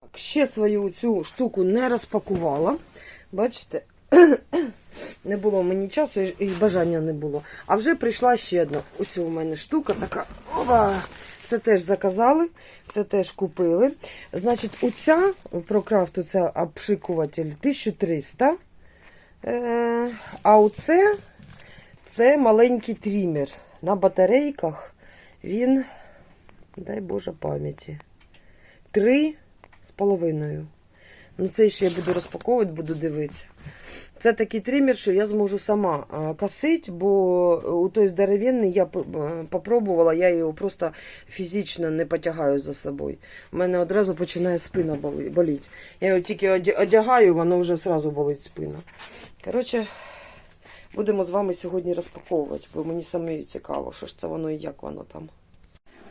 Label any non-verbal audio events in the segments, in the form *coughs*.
Так, Ще свою цю штуку не розпакувала. Бачите, *coughs* не було мені часу і бажання не було. А вже прийшла ще одна. Ось у мене штука така. Ова! Це теж заказали, це теж купили. Значить, оця прокрафт, оця обшикуватель 1300. Е, а оце це маленький трімер. На батарейках він, дай Боже пам'яті, три з половиною. Ну, це ще я буду розпаковувати, буду дивитися. Це такий тример, що я зможу сама косити, бо у той здоровенний я е, попробувала, я його просто фізично не потягаю за собою. У мене одразу починає спина боліти. Я його тільки одягаю, воно вже одразу болить спина. Коротше, будемо з вами сьогодні розпаковувати, бо мені самі цікаво, що ж це воно і як воно там.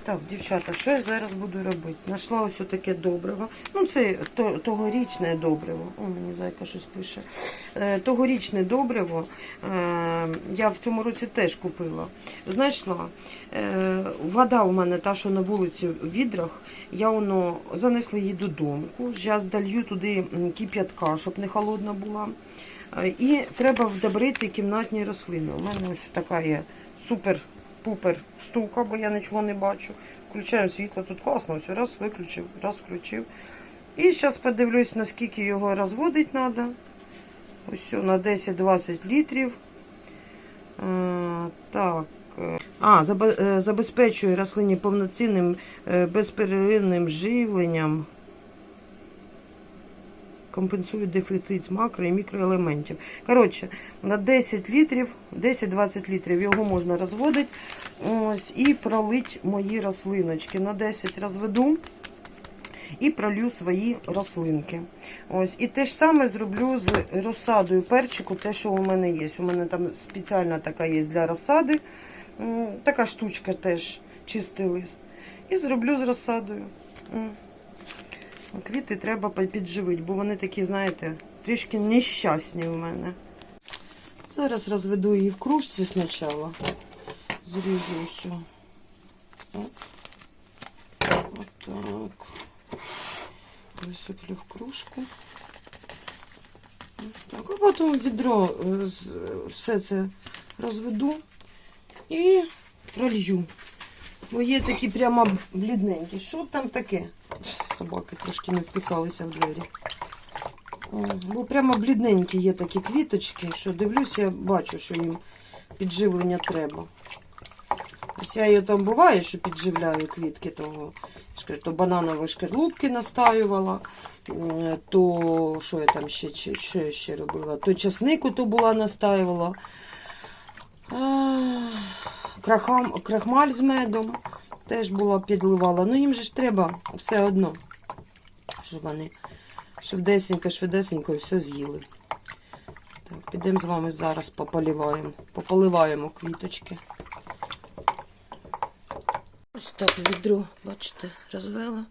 Так, дівчата, що я зараз буду робити? Нашла ось таке добриво. Ну, це тогорічне добриво. О, мені зайка щось пише. Е, тогорічне добриво е, я в цьому році теж купила. Знайшла. Е, вода у мене та, що на вулиці в відрах, я воно занесла її додому. Зараз долью туди кип'ятка, щоб не холодна була. І треба вдобрити кімнатні рослини. У мене ось така є супер-пупер штука, бо я нічого не бачу. Включаємо світло, тут класно, ось раз виключив, раз включив. І зараз подивлюсь, наскільки його розводити треба. Ось на 10-20 літрів. Так. е, А, е, забезпечує рослині повноцінним е, безперервним живленням. Компенсує дефіцит макро і мікроелементів. Коротше, на 10 літрів, 10-20 літрів його можна розводити. Ось, і пролить мої рослиночки. На 10 розведу і пролью свої рослинки. Ось. І те ж саме зроблю з розсадою перчику, те, що у мене є. У мене там спеціальна така є для розсади. Така штучка теж чистий лист. І зроблю з розсадою. М. Квіти треба підживити, бо вони такі, знаєте, трішки нещасні у мене. Зараз розведу її в кружці спочатку. Зріжу все. Отак. Висиплю в кружку. Так, а потім відро е, все це розведу і пролью. Бо є такі прямо блідненькі. Що там таке? Собаки трошки не вписалися в двері. Бо прямо блідненькі є такі квіточки, що дивлюся, я бачу, що їм підживлення треба. Ось я її там буває, що підживляю квітки того. То бананові шкарлупки настаювала, е, то що я там ще, що я ще робила? То часнику то була настаювала. Крахам, крахмаль з медом теж була підливала. Ну їм же ж треба все одно, щоб вони швидесенько, швидесенько і все з'їли. Так, підемо з вами зараз пополіваємо, пополиваємо квіточки. Ось так відро, бачите, розвела.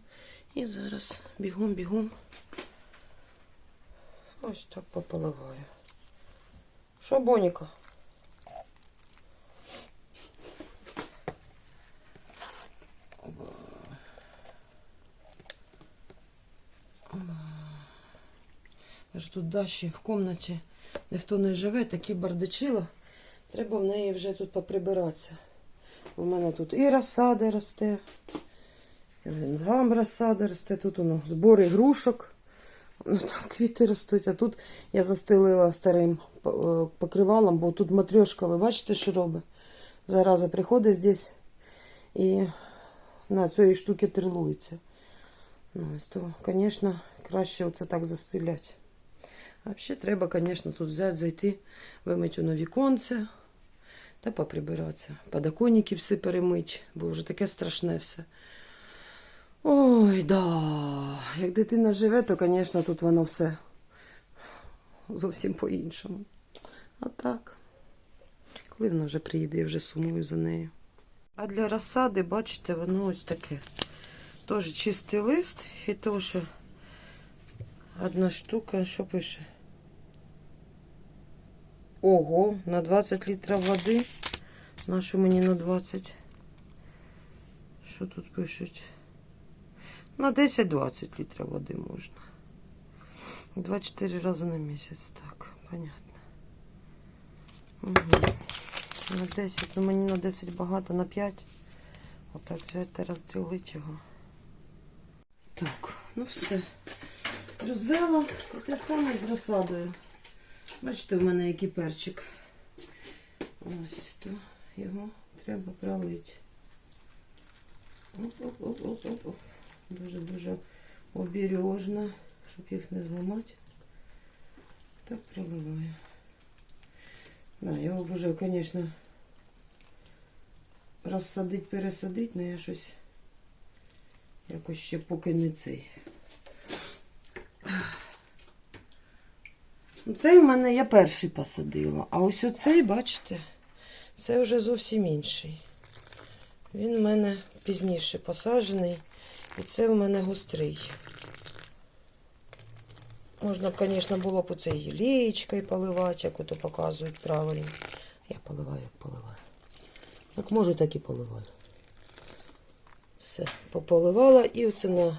І зараз бігом-бігом. Ось так пополиваю. Що, Боніка? Аж тут Даші в кімнаті ніхто не живе, такі бардачила. Треба в неї вже тут поприбиратися. У мене тут і розсада росте, і там розсада росте, тут воно збори грушок. Ну, там квіти ростуть, а тут я застелила старим е, покривалом, бо тут матрьошка, ви бачите, що робить? Зараза приходить здесь і на цієї штуки терлується. Ну, то, звісно, краще оце так застеляти. А взагалі треба, звісно, тут взяти, зайти, вимити на віконце та поприбиратися. Подоконники всі перемить, бо вже таке страшне все. Ой, да. Як дитина живе, то, звісно, тут воно все зовсім по-іншому. А так. Коли вона вже приїде, я вже сумую за нею. А для розсади, бачите, воно ось таке. Теж чистий лист і що одна штука, що пише? Ого, на 20 літрів води. Нашу мені на 20. Що тут пишуть? На 10-20 літрів води можна. 2-4 рази на місяць, так, понятно. Угу. На 10, ну мені на 10 багато, на 5. Отак взяти, розділити його. Так, ну все. Розвела те саме з розсадою. Бачите, в мене який перчик. Ось то його треба пролити. Оп-оп-оп-оп-оп. Дуже-дуже обережно, щоб їх не зламати. Так проливаю. Да, його вже, звісно, розсадить, пересадить, але я щось якось ще поки не цей. Цей у мене я перший посадила, а ось оцей, бачите, це вже зовсім інший. Він у мене пізніше посаджений, і це в мене гострий. Можна звісно, було б оце лієчкою поливати, як ото показують правильно. Я поливаю, як поливаю. Як можу, так і поливаю. Все, пополивала і оце на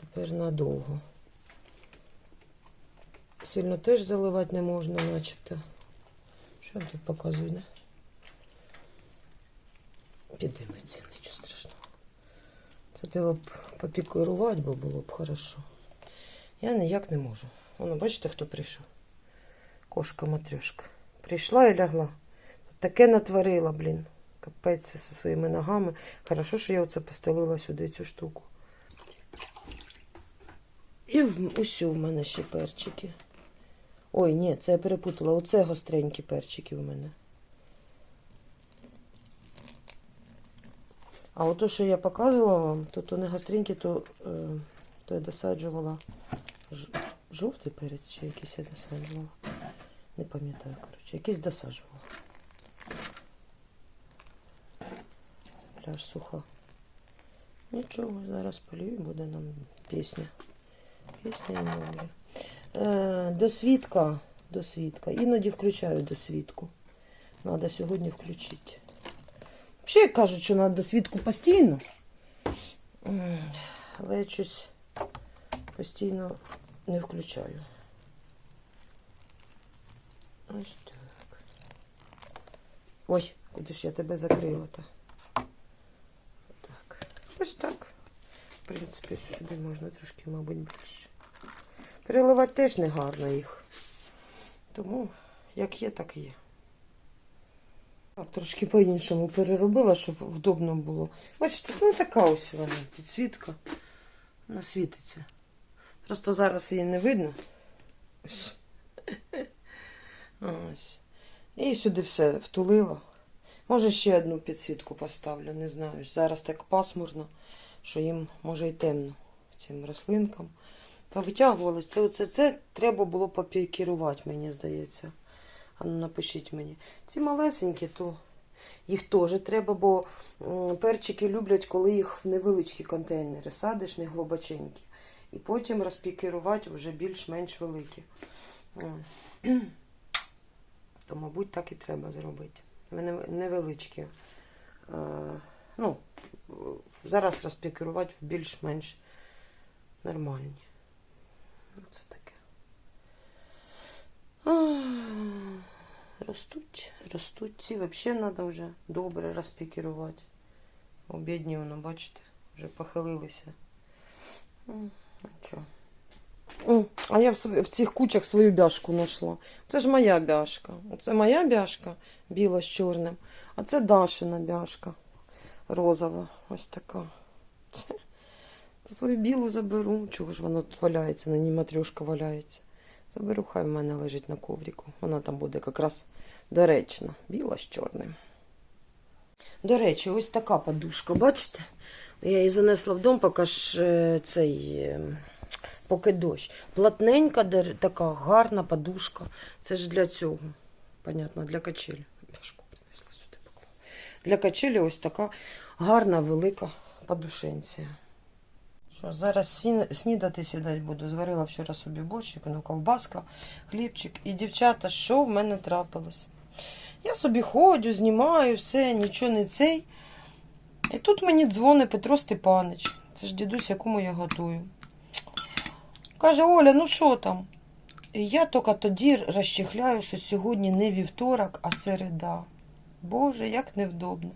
тепер надовго. Сильно теж заливати не можна, начебто. Що я тут показую, не? Підиметься, нічого страшного. Це треба попікурувати, бо було б хорошо. Я ніяк не можу. Воно, бачите, хто прийшов? Кошка матрюшка. Прийшла і лягла. Таке натворила, блін. Капець зі своїми ногами. Хорошо, що я оце постелила сюди цю штуку. І усю в мене ще перчики. Ой, ні, це я перепутала. Оце гостренькі перчики в мене. А ото, що я показувала вам, то, то не гостренькі, то, е, то я досаджувала жовтий перець чи якийсь я досаджувала. Не пам'ятаю, коротше, якийсь досаджувала. Пляж суха. Нічого, зараз полію, буде нам пісня. Пісня і море. Е, досвідка, досвідка. Іноді включаю досвідку. Надо сьогодні включити. Взагалі кажуть, що треба досвідку постійно. Але я щось постійно не включаю. Ось так. Ой, куди ж я тебе закрила-то? Так. Ось так. В принципі, сюди можна трошки, мабуть, більше. Переливати теж не гарно їх. Тому як є, так і є. Так, трошки по-іншому переробила, щоб вдобно було. Бачите, ну така ось вона, підсвітка. Вона світиться. Просто зараз її не видно. Ось. Ось. І сюди все втулила. Може ще одну підсвітку поставлю, не знаю. Зараз так пасмурно, що їм може й темно цим рослинкам. Повитягувалися. Це, це, це треба було попікірувати, мені здається. А ну напишіть мені. Ці малесенькі, то їх теж треба, бо перчики люблять, коли їх в невеличкі контейнери садиш, не глибоченькі. І потім розпікірувати вже більш-менш великі. *clears throat* То, мабуть, так і треба зробити. Невеличкі. Ну, зараз розпікірувати в більш-менш нормальні. Ну, це таке. Ростуть, ростуть. Ці взагалі треба вже добре розпікірувати. Обідні, воно, бачите, вже похилилися. Нічого. О, А я в, в цих кучах свою бяшку знайшла. Це ж моя бяшка. Це моя бяшка біла з чорним, а це Дашина бяшка розова. Ось така. То свою білу заберу. Чого ж тут валяється, на ній матрюшка валяється. Заберу, хай в мене лежить на ковріку. Вона там буде якраз доречна. Біла з чорним. До речі, ось така подушка, бачите? Я її занесла в дом, поки ж е, цей. е, Поки дощ. Платненька, така гарна подушка. Це ж для цього. Понятно, для качелі. Бяшку принесла сюди. Для качелі ось така гарна, велика подушенція. Що, зараз снідати сідати буду. Зварила вчора собі борщик, ну, ковбаска, хлібчик. І дівчата, що в мене трапилось? Я собі ходю, знімаю все, нічого не цей. І тут мені дзвонить Петро Степанич. Це ж дідусь, якому я готую. Каже, Оля, ну що там? І я тільки тоді розчихляю, що сьогодні не вівторок, а середа. Боже, як невдобно.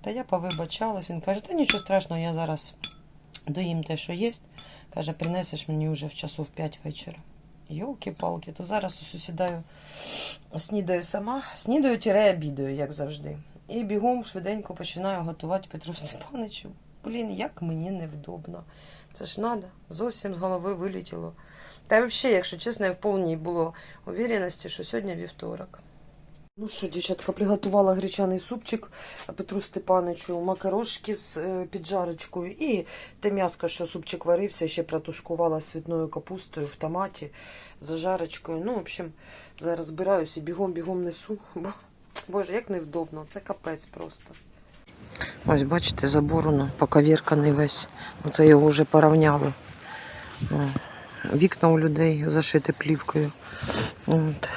Та я повибачалась. Він каже, та нічого страшного, я зараз доїм те, що є. Каже, принесеш мені вже в часу в 5 вечора. Йолки-палки, то зараз ось сідаю, снідаю сама, снідаю тіре обідаю, як завжди. І бігом швиденько починаю готувати Петру Степаничу. Блін, як мені невдобно. Це ж надо. Зовсім з голови вилетіло. Та взагалі, якщо чесно, я в повній було увереності, що сьогодні вівторок. Ну що, дівчатка, приготувала гречаний супчик Петру Степаничу, макарошки з е, піджарочкою і те м'яско, що супчик варився, ще протушкувала світною капустою в томаті, зажарочкою. Ну, в общем, зараз збираюся і бігом-бігом несу. *laughs* Бо, боже, як невдобно, це капець просто. Ось, бачите, забор ну, поковірканий весь. Ну, Це його вже порівняли. Вікна у людей зашиті плівкою. От.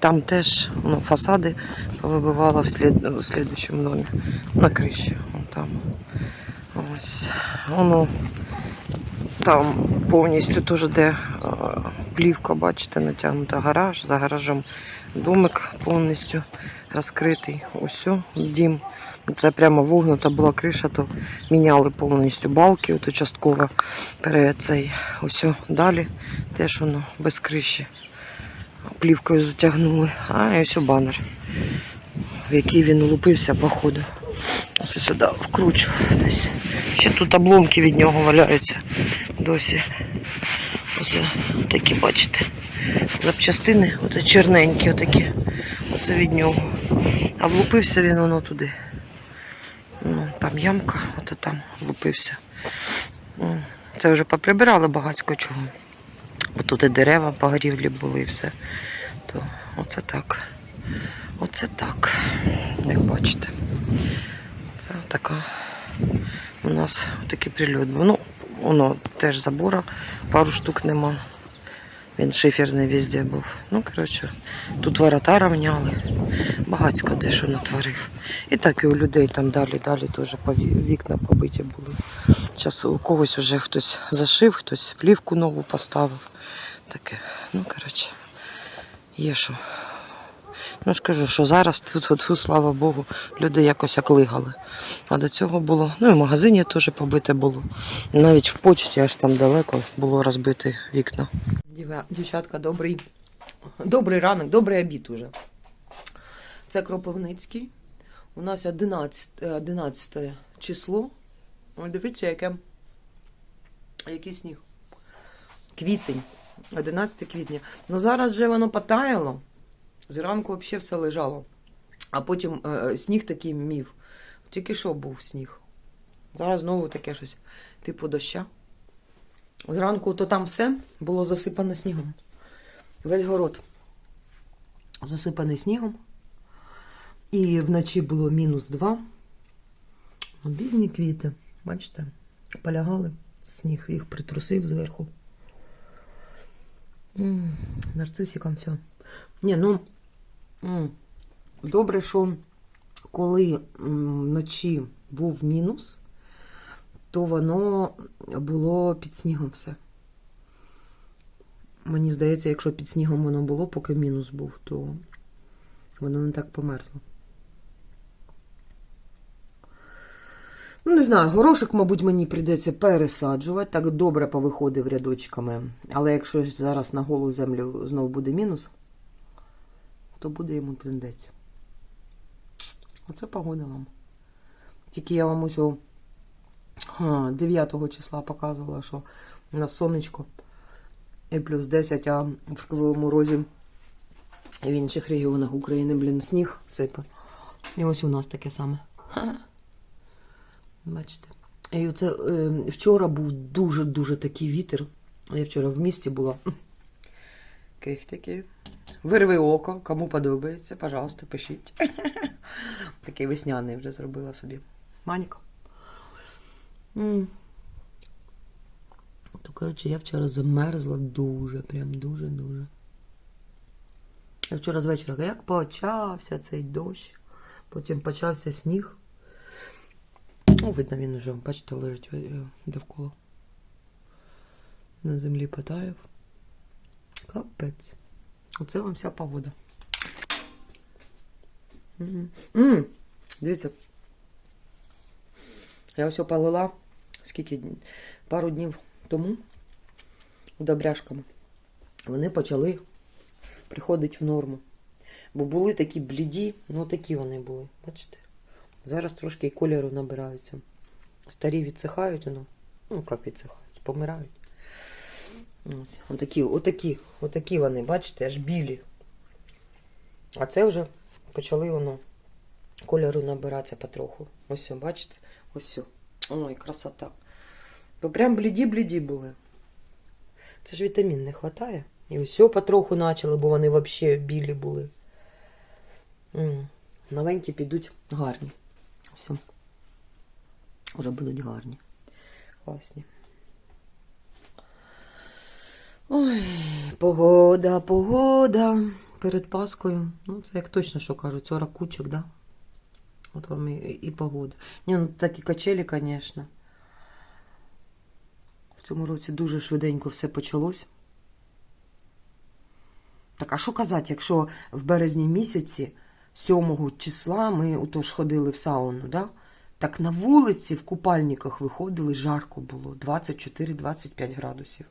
Там теж ну, фасади повибивала в, слід... в слідчому домі. На криші. Вон Там. Ось. Воно там повністю теж де е, плівка, бачите, натягнута гараж. За гаражем домик повністю розкритий. Ось дім. Це прямо вогнута була криша, то міняли повністю балки, от частково перед цей. Ось далі теж воно без криші. Плівкою затягнули. А і ось банер, в який він улупився, походу. Ось сюди вкручу десь. Ще тут обломки від нього валяються досі. Ось такі, бачите. Запчастини, оце чорненькі, отакі. Оце від нього. А влупився він воно туди. Ну, там ямка, ото там влупився. Це вже поприбирали багатько чого. Тут і дерева погорівлі були і все. То оце так. Оце так. Як бачите. Це така у нас такий прильот. Ну, воно теж забора, пару штук нема. Він шиферний везде був. Ну, коротше, тут ворота равняли. Багацько дещо натворив. І так і у людей там далі, далі теж вікна побиті були. Зараз у когось вже хтось зашив, хтось плівку нову поставив. Таке. Ну, коротше, є що. Ну ж що зараз тут, слава Богу, люди якось як лигали. А до цього було, ну і в магазині теж побите було. Навіть в почті аж там далеко було розбите вікна. Дівчатка, добрий, добрий ранок, добрий обід уже. Це Кропивницький. У нас 11, е, 11 число. Дивіться, яке, який сніг. Квітень. 11 квітня. Ну зараз вже воно потаяло. Зранку взагалі все лежало. А потім е, сніг такий мів. Тільки що був сніг. Зараз знову таке щось типу доща. Зранку то там все було засипане снігом. Весь город засипаний снігом. І вночі було мінус два. Ну, бідні квіти, бачите, полягали, сніг їх притрусив зверху. М, Нарцисиком все. Ні, ну добре, що коли вночі був мінус, то воно було під снігом все. Мені здається, якщо під снігом воно було, поки мінус був, то воно не так померзло. Ну, не знаю, горошок, мабуть, мені прийдеться пересаджувати. Так добре повиходив рядочками. Але якщо зараз на голу землю знову буде мінус, то буде йому трендець. Оце погода вам. Тільки я вам усього 9 числа показувала, що у нас сонечко і плюс 10, а в Кривому Розі в інших регіонах України, блін, сніг сипе. І ось у нас таке саме. Бачите. І оце е, вчора був дуже-дуже такий вітер. Я вчора в місті була. Кихтики. Вирви око, кому подобається, пожалуйста, пишіть. *laughs* Такий весняний вже зробила собі. Маніка. М. То, коротше, я вчора замерзла дуже, прям дуже-дуже. Я вчора з вечора, як почався цей дощ, потім почався сніг. Ну, видно, він уже, бачите, лежить е, довкола. На землі потаяв. Капець. Оце вам вся погода. М. М. Дивіться. Я ось полила скільки? Пару днів тому добряшками. Вони почали приходити в норму. Бо були такі бліді, ну такі вони були, бачите? Зараз трошки і кольору набираються. Старі відсихають, ну, ну як відсихають, помирають. Ось, отакі, отакі, отакі вони, бачите, аж білі. А це вже почали воно кольору набиратися потроху. Ось, бачите? Ось. Ой, красота. Бо прям бліді-бліді були. Це ж вітамін не вистачає. І все потроху почали, бо вони взагалі білі були. Новенькі підуть гарні. Все. Вже будуть гарні. Класні. Ой, погода, погода. Перед Паскою. Ну, це як точно, що кажуть, 40 кучок, да? От вам і, і погода. Ні, ну такі качелі, звісно. В цьому році дуже швиденько все почалось. Так, а що казати, якщо в березні місяці, 7 числа, ми отож ходили в сауну, да? так на вулиці в купальниках виходили, жарко було 24-25 градусів.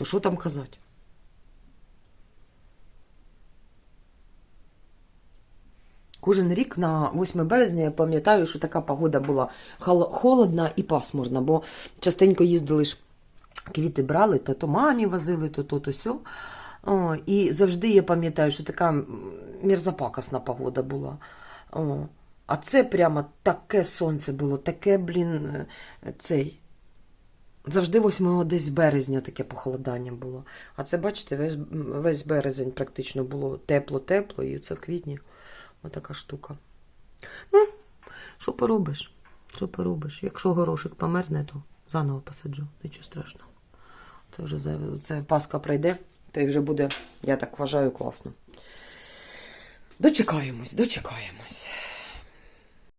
То що там казати? Кожен рік на 8 березня я пам'ятаю, що така погода була холодна і пасмурна, бо частенько їздили ж квіти брали, то то мамі возили, то то то сьо. О, і завжди я пам'ятаю, що така мерзопакосна погода була. О, а це прямо таке сонце було, таке, блін, цей. Завжди 8 десь березня таке похолодання було. А це, бачите, весь, весь березень практично було тепло-тепло, і це в квітні отака штука. Ну, що поробиш? Що поробиш? Якщо горошик померзне, то заново посаджу. Нічого страшного. Це вже за- це Пасха пройде, то й вже буде, я так вважаю, класно. Дочекаємось, дочекаємось.